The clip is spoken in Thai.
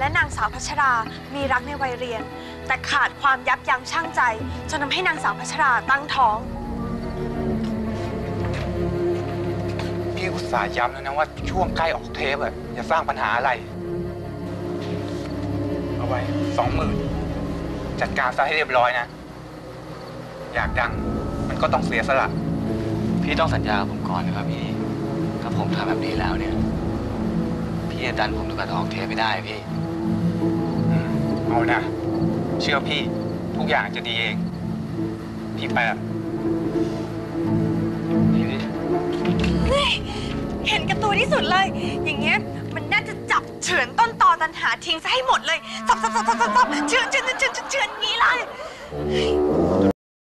มีรักในวัยเรียน แต่ขาดความยับยั้งชั่งใจ จนทำให้นางสาวพัชราตั้งท้อง พี่อุตส่าห์ย้ำแล้วนะว่าช่วงใกล้ออกเทปอะอย่าสร้างปัญหาอะไร เอาไว้สองหมื่นจัดการซะให้เรียบร้อยนะ อยากดังมันก็ต้องเสียสละ พี่ต้องสัญญากับผมก่อนนะครับพี่ ถ้าผมทำแบบนี้แล้วเนี่ย พี่จะดันผมถึงกับออกเทปไม่ได้พี่เอา นะ เชื่อพี่ทุกอย่างจะดีเอง พี่ไปละพี่เห็นกับตัวที่สุดเลย อย่างเงี้ยมันน่าจะจับเฉือนต้นตอตันหาทิ้งซะให้หมดเลยสับสับสับสับสับเฉือนเฉือนเฉือนเฉือนเฉือนนี้เลย